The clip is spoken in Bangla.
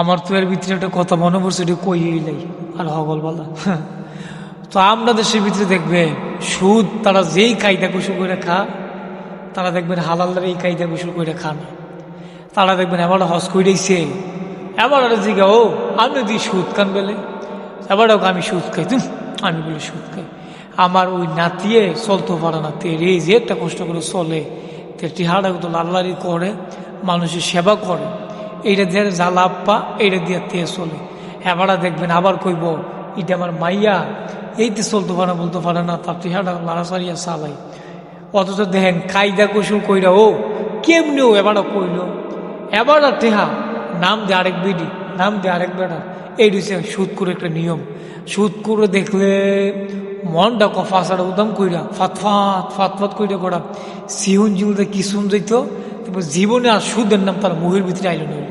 আমার তো এর ভিতরে একটা কথা মনে পড়ছে, এটা কইই লাই? আর হগল বলা তো আমরা দেশের ভিতরে দেখবে, সুদ তারা যেই কায়দা কুসুর করে খা তারা দেখবেন হালালদার এই কায়দা কুসুর করে খান। তারা দেখবেন এবার হস কইরেছে এবার আর জিগা, ও, আমি দি সুদ খান বেলে, এবার ওকে আমি সুদ খাই তুম আমি বলি সুদ খাই। আমার ওই নাতিয়ে চলতে পারে না, তে রে, যে একটা কষ্ট করে চলে, তে টিহাটা তো লাল্লারি করে, মানুষের সেবা করে। এইটা দিয়ে যা লাভ এইটা দিয়ে তে চলে। এবারা দেখবেন আবার কইব এটা আমার মাইয়া এইতে চলতে পারে, বলতে পারে না, তার টিহাটা লাড়াচাড়িয়া চালাই। অথচ দেখেন কায়দা কৌশল কইরা, ও কেমনি ও এবারও কইল? এবার আর টেহা, নাম দে আরেক বিডি, নাম দে আরেক বেড়া এই রয়েছে সুদ করে একটা নিয়ম। সুদ করে দেখলে মনটা কফাসাটা উদম কইরা ফাতফাত ফাতফাত কইরা করা সিহুন জিউলতে কি শুন যাইতো তারপর জীবনে আর সুদের নাম তার মুখের ভিতরে আইল নইল